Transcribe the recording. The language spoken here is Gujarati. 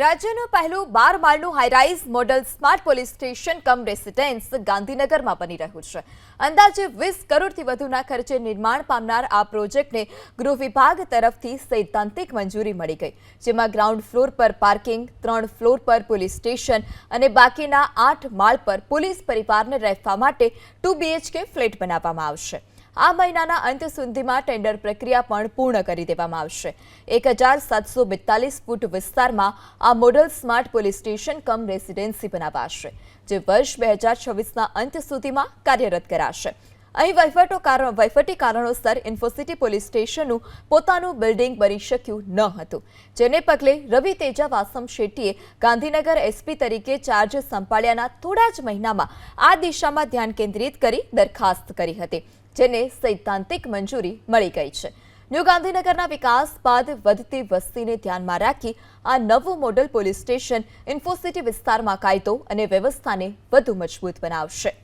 રાજ્યનું પહેલું બાર માળનું high rise model smart police station cum residence ગાંધીનગરમાં બની રહ્યું છે. અંદાજે વીસ કરોડથી વધુના ખર્ચે નિર્માણ પામનાર આ પ્રોજેક્ટને ગૃહ વિભાગ તરફથી સૈદ્ધાંતિક મંજૂરી મળી ગઈ, જેમાં ગ્રાઉન્ડ ફ્લોર પર પાર્કિંગ ત્રણ ફ્લોર પર પોલીસ સ્ટેશન અને બાકીના આઠ માળ પર પોલીસ પરિવારને રહેવા માટે ટુ બીએચકે ફ્લેટ બનાવવામાં આવશે. આ મહિનાના અંત સુધીમાં ટેન્ડર પ્રક્રિયા પણ પૂર્ણ કરી દેવામાં આવશે. એક હજાર સાતસો બેતાલીસ ફૂટ વિસ્તારમાં આ model smart police station cum residency બનાવાશે, જે વર્ષ બે હજાર છવ્વીસના અંત સુધીમાં કાર્યરત કરાશે. અહીં વહીવટો કારણ વહીવટી કારણોસર ઇન્ફોસિટી પોલીસ સ્ટેશનનું પોતાનું બિલ્ડિંગ બની શક્યું ન હતું. જેને પગલે રવિ તેજા વાસમ શેટ્ટીએ ગાંધીનગર એસપી તરીકે ચાર્જ સંભાળ્યાના થોડા જ મહિનામાં આ દિશામાં ધ્યાન કેન્દ્રિત કરી દરખાસ્ત કરી હતી, જેને સૈદ્ધાંતિક મંજૂરી મળી ગઈ છે. ન્યૂ ગાંધીનગરના વિકાસ બાદ વધતી વસ્તીને ધ્યાનમાં રાખી આ નવું મોડલ પોલીસ સ્ટેશન ઇન્ફોસિટી વિસ્તારમાં કાયદો અને વ્યવસ્થાને વધુ મજબૂત બનાવશે.